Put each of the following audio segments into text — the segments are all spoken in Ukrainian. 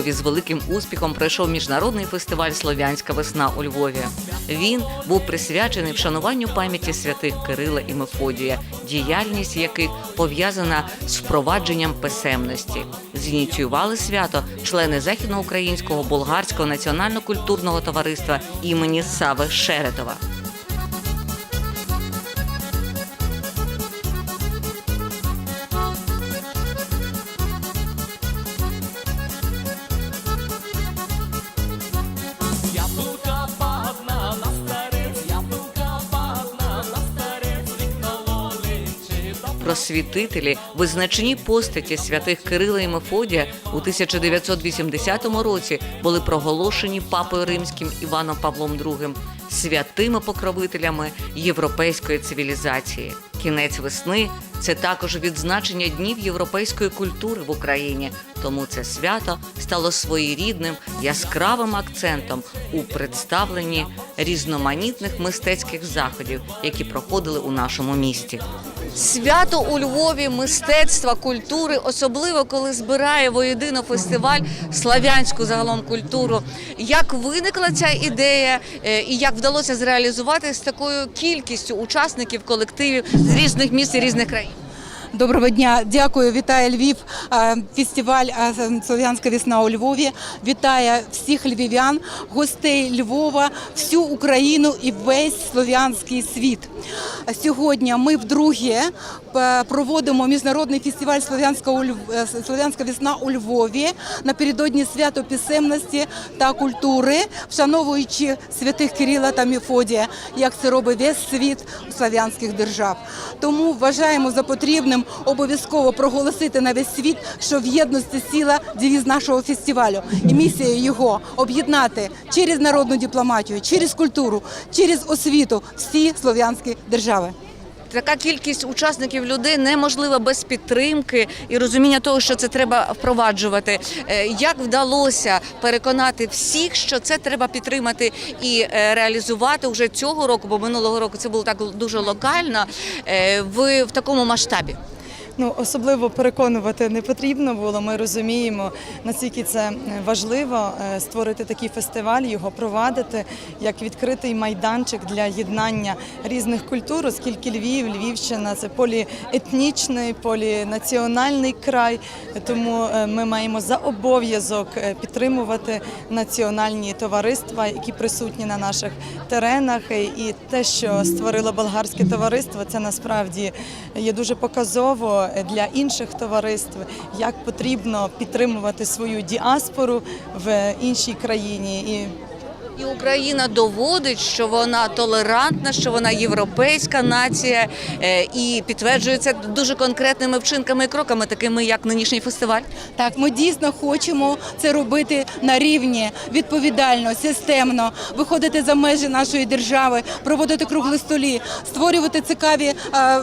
Львові з великим успіхом пройшов міжнародний фестиваль Слов'янська весна у Львові. Він був присвячений вшануванню пам'яті святих Кирила і Мефодія, діяльність яких пов'язана з впровадженням писемності. Зініціювали свято члени західноукраїнського болгарського національно-культурного товариства імені Сави Шеретова. Просвітителі, визначні постаті святих Кирила і Мефодія у 1980 році були проголошені папою римським Іваном Павлом II святими покровителями європейської цивілізації. Кінець весни це також відзначення днів європейської культури в Україні. Тому це свято стало своєрідним яскравим акцентом у представленні різноманітних мистецьких заходів, які проходили у нашому місті. Свято у Львові мистецтва, культури, особливо коли збирає воєдино фестиваль славянську загалом культуру. Як виникла ця ідея е, і як вдалося зреалізувати з такою кількістю учасників колективів з різних міст і різних країн? Доброго дня, дякую. Вітає Львів. Е, Фестиваль е, Слов'янська весна у Львові. Вітає всіх львів'ян, гостей Львова, всю Україну і весь слов'янський світ. Сьогодні ми вдруге е, проводимо міжнародний фестиваль Слов'янська у весна у Львові напередодні свято писемності та культури, вшановуючи святих Кирила та Мефодія, як це робить весь світ слав'янських держав. Тому вважаємо за потрібним обов'язково проголосити на весь світ, що в єдності сила девіз нашого фестивалю. І місія його об'єднати через народну дипломатію, через культуру, через освіту всі слов'янські держави. Така кількість учасників людей неможлива без підтримки і розуміння того, що це треба впроваджувати. Е, Як вдалося переконати всіх, що це треба підтримати і е, реалізувати вже цього року, бо минулого року це було так дуже локально е, в, в такому масштабі. Ну, особливо переконувати не потрібно було. Ми розуміємо, наскільки це важливо е, створити такий фестиваль, його провадити як відкритий майданчик для єднання різних культур, оскільки Львів, Львівщина це поліетнічний, полінаціональний край. Тому е, ми маємо за обов'язок е, підтримувати національні товариства, які присутні на наших теренах. І те, що створило болгарське товариство, це насправді є дуже показово для інших товариств, як потрібно підтримувати свою діаспору в іншій країні. І І Україна доводить, що вона толерантна, що вона європейська нація, е, і підтверджує це дуже конкретними вчинками і кроками, такими як нинішній фестиваль. Так, ми дійсно хочемо це робити на рівні відповідально, системно, виходити за межі нашої держави, проводити круглі столі, створювати цікаві е,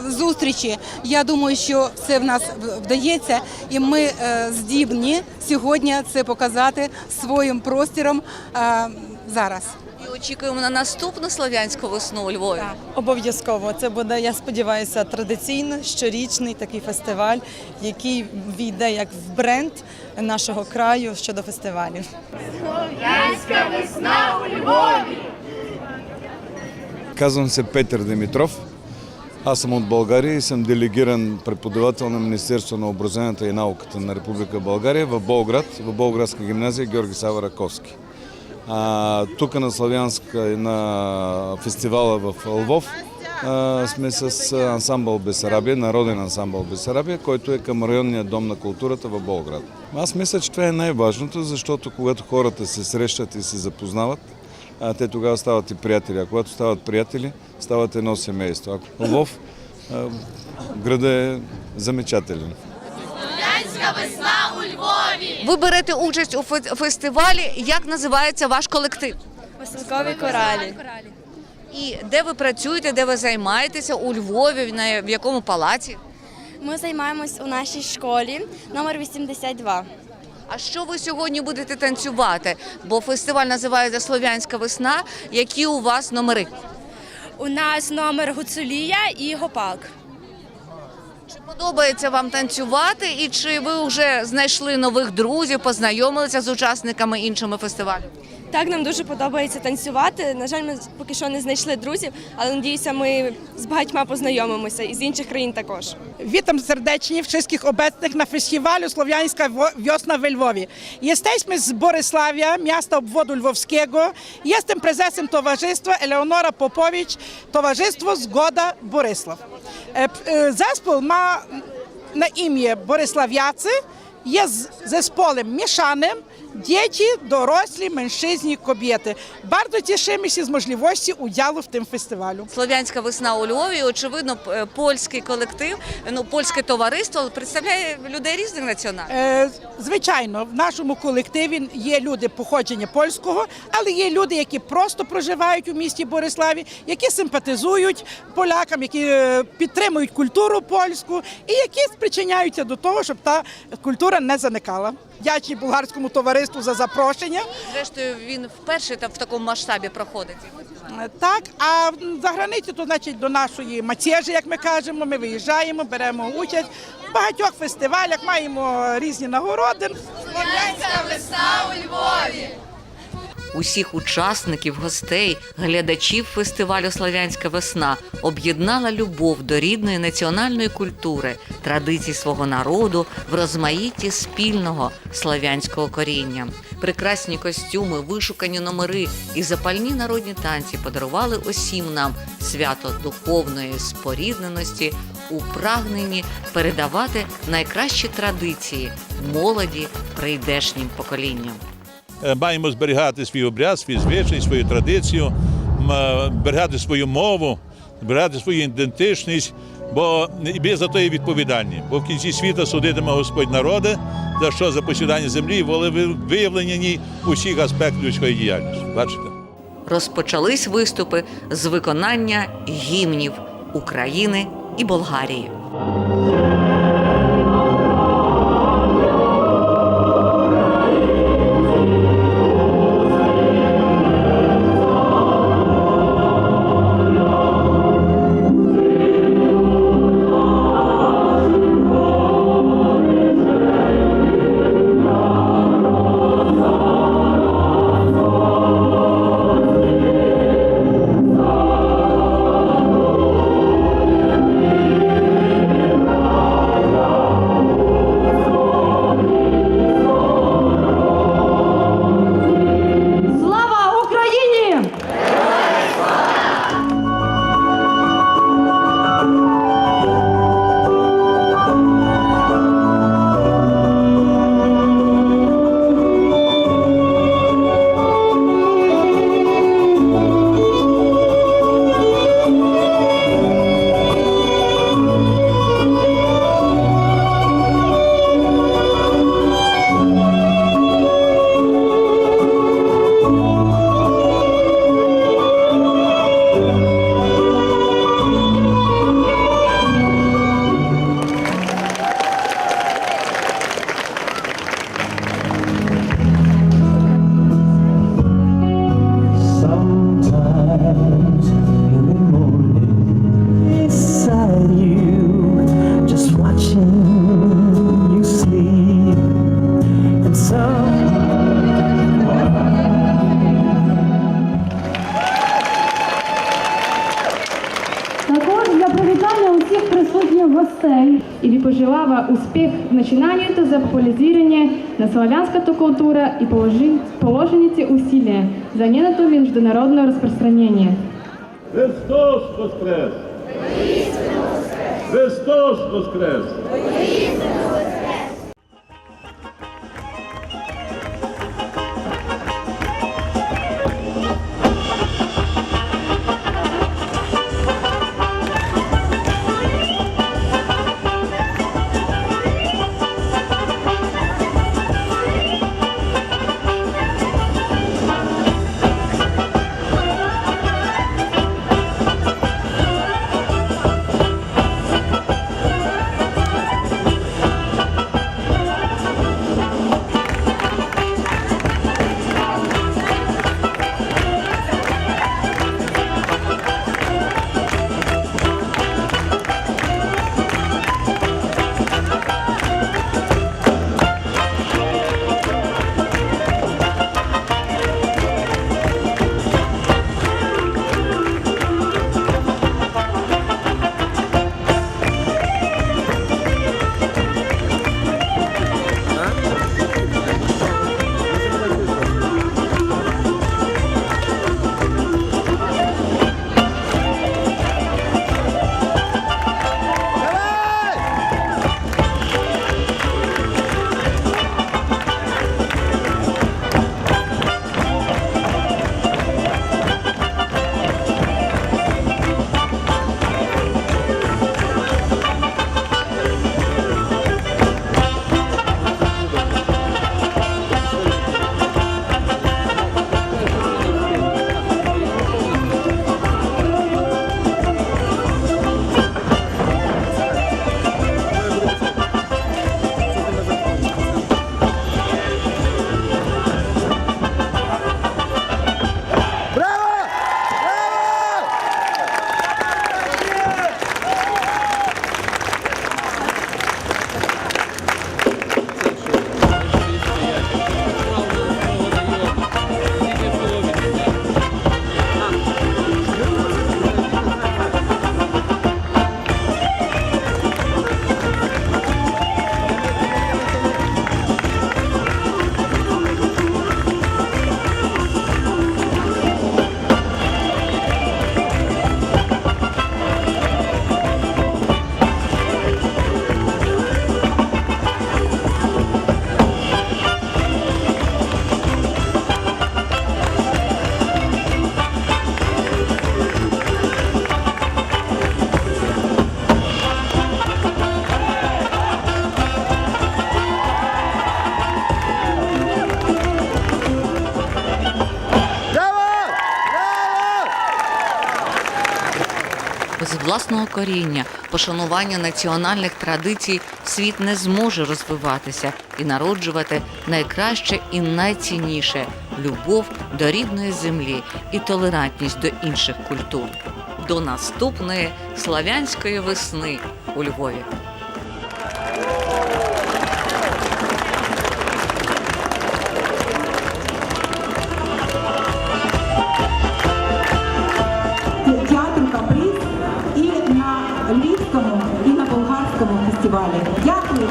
зустрічі. Я думаю, що це в нас вдається, і ми е, здібні сьогодні це показати своїм простіром е, зараз. І очікуємо на наступну слов'янську весну у Львові. обов'язково це буде, я сподіваюся, традиційно щорічний такий фестиваль, який війде як в бренд нашого краю щодо фестивалів. Казвам се Петър Димитров. Аз съм от България и съм делегиран преподавател на Министерство на образованието и науката на Република България в Болград, в Болградска гимназия Георги Сава Раковски. А, тук на Славянска, на фестивала в Лвов, сме с ансамбъл Бесарабия, народен ансамбъл Бесарабия, който е към районния дом на културата в Болград. Аз мисля, че това е най-важното, защото когато хората се срещат и се запознават, те тогава стават и приятели. А когато стават приятели, стават едно семейство. А Лвов, града е замечателен. Ви берете участь у фестивалі. Як називається ваш колектив? Василькові коралі. І де ви працюєте, де ви займаєтеся у Львові, в якому палаці? Ми займаємось у нашій школі номер 82. А що ви сьогодні будете танцювати? Бо фестиваль називається Слов'янська весна. Які у вас номери? У нас номер гуцулія і гопак. Чи подобається вам танцювати, і чи ви вже знайшли нових друзів, познайомилися з учасниками іншими фестивалів? Так, нам дуже подобається танцювати. На жаль, ми поки що не знайшли друзів, ale надіюся, ми з багатьма познайомимося і з інших країн також. Witam serdecznie wszystkich obecnych na festiwalu Słowiańska Wo- Wiosna w Lwowie. Jesteśmy z Borysławia, miasta obwodu lwowskiego. Jestem prezesem towarzystwa Eleonora Popowicz, Towarzystwo Zgoda Borysław. E, p- e, Zespół ma na imię Borysławiacy, jest zespołem mieszanym, dzieci, dorośli, mężczyźni, kobiety. Bardzo cieszymy się z możliwości udziału w tym festiwalu. Слов'янська весна у Львові. Очевидно, п- е, польський колектив, ну польське товариство представляє людей різних національностей. Е, Звичайно, в нашому колективі є люди походження польського, але є люди, які просто проживають у місті Бориславі, які симпатизують полякам, які е, підтримують культуру польську і які спричиняються до того, щоб та культура не заникала. Дячні болгарському товариству за запрошення. Зрештою, він вперше в такому масштабі проходить. Е, Так, а за границю, то значить до нашої матежі, як ми кажемо, ми виїжджаємо, беремо участь в багатьох фестивалях, маємо різні нагороди. Усіх учасників, гостей, глядачів фестивалю Славянська весна об'єднала любов до рідної національної культури, традицій свого народу в розмаїтті спільного славянського коріння. Прекрасні костюми, вишукані номери і запальні народні танці подарували усім нам свято духовної спорідненості у прагненні передавати найкращі традиції молоді прийдешнім поколінням. Е, маємо зберігати свій обряд, свій звичай, свою традицію, е, зберігати свою мову, зберігати свою ідентичність, бо ми за то є відповідальні. Бо в кінці світу судитиме Господь народи, за що за посідання землі були виявлені усіх аспектів людської діяльності. Бачите? розпочались виступи з виконання гімнів України і Болгарії. Гостей і пожелала успіх в начинании и за популяризирование на славянская культура положи- положените усилия за ненату международное распространение. Христос Воскрес! Христос Воскрес! Без власного коріння, пошанування національних традицій світ не зможе розвиватися і народжувати найкраще і найцінніше любов до рідної землі і толерантність до інших культур. До наступної славянської весни у Львові. фестивалі. Дякую.